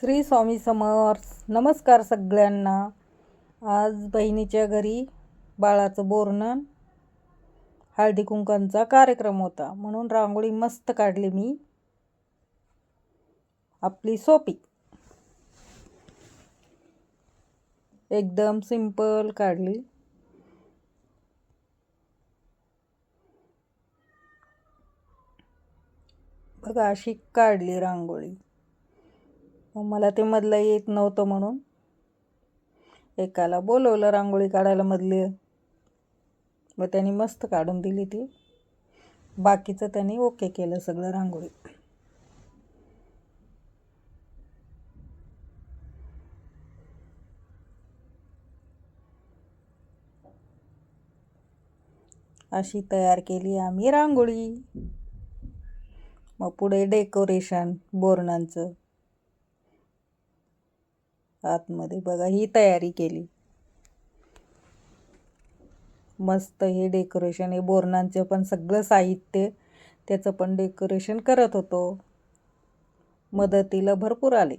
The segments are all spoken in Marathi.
श्री स्वामी समर्थ. नमस्कार सगळ्यांना. आज बहिणीच्या घरी बाळाचं बोरणं हळदी कुंकांचा कार्यक्रम होता. म्हणून रांगोळी मस्त काढली मी. आपली सोपी. एकदम सिंपल काढली. बघा अशी काढली रांगोळी. मग मला ते मधलं येत नव्हतं म्हणून. एकाला बोलवलं रांगोळी काढायला मधली. मग त्यांनी मस्त काढून दिली ती. बाकीचं त्यांनी ओके केलं सगळं रांगोळी. अशी तयार केली आम्ही रांगोळी. मग पुढे डेकोरेशन बोरणांचं. आतमध्ये. बघा ही तयारी केली. मस्त हे डेकोरेशन हे बोरणांचं पण सगळं साहित्य त्याचं पण डेकोरेशन करत होतो. मदतीला भरपूर आले.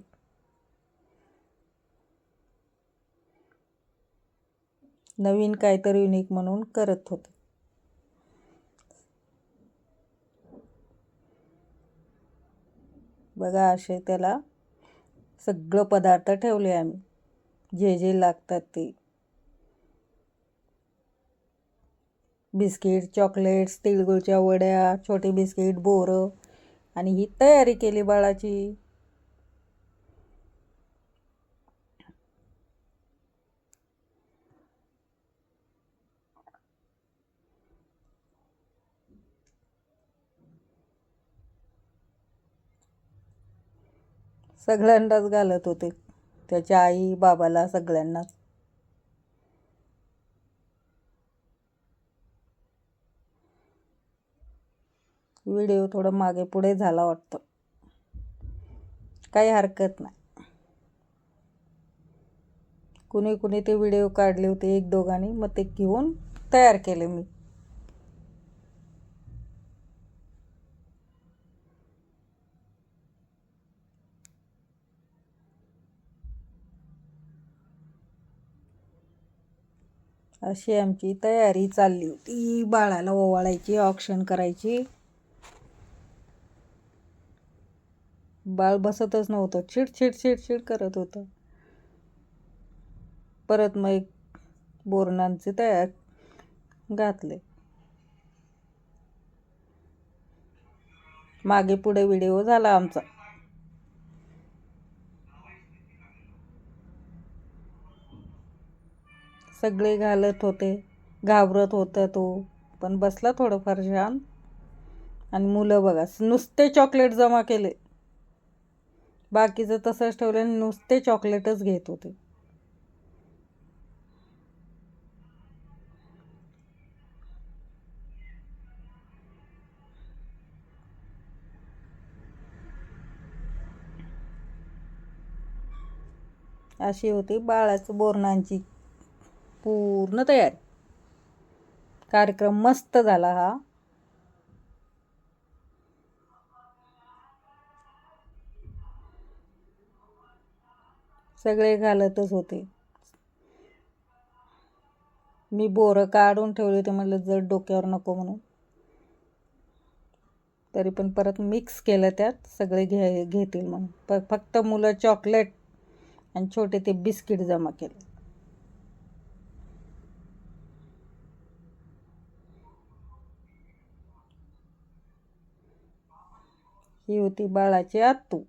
नवीन काहीतरी युनिक म्हणून करत होते. बघा असे त्याला सगळं पदार्थ ठेवले आम्ही. जे जे लागतात ते. बिस्किट चॉकलेट्स तिळगुळच्या वड्या छोटे बिस्किट बोरं. आणि ही तयारी केली बाळाची. सगळ्यांनाच घालत होते. त्याच्या आई बाबाला सगळ्यांनाच. व्हिडिओ थोडं मागे पुढे झाला वाटतं. काही हरकत नाही. कुणी कुणी ते व्हिडिओ काढले होते एक दोघांनी मग ते घेऊन तयार केले मी. अशी आमची तयारी चालली होती. बाळाला ओवाळायची ऑक्शन करायची. बाळ बसतच नव्हतं. चिड चिड करत होतं. परत मग एक बोरणांचे तयार घातले. मागे पुढे व्हिडिओ झाला आमचा. सगळे घालत होते. घाबरत होतं तो. पण बसला थोडंफार छान आणि मुलं बघा नुसते चॉकलेट जमा केले. बाकीचं तसंच ठेवलं आणि नुसते चॉकलेटच घेत होते. अशी होती बाळाचं बोरणांची. पूर्ण तयारी. कार्यक्रम मस्त झाला हा. सगळे घालतच होते. मी बोरं काढून ठेवले होते म्हटलं जड डोक्यावर नको म्हणून. तरी पण परत मिक्स केलं त्यात सगळे घे घेतील म्हणून. प फक्त मुलं चॉकलेट आणि छोटे ते बिस्किट जमा केले. ही होती बाळाची आत्तू.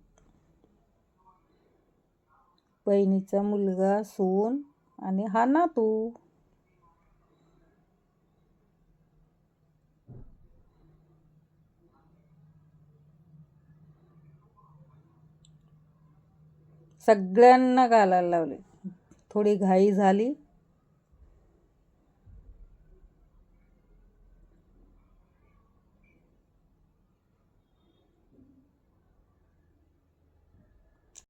बहिणीचा मुलगा सून आणि हा नातू. सगळ्यांना घालायला लावले. थोडी घाई झाली.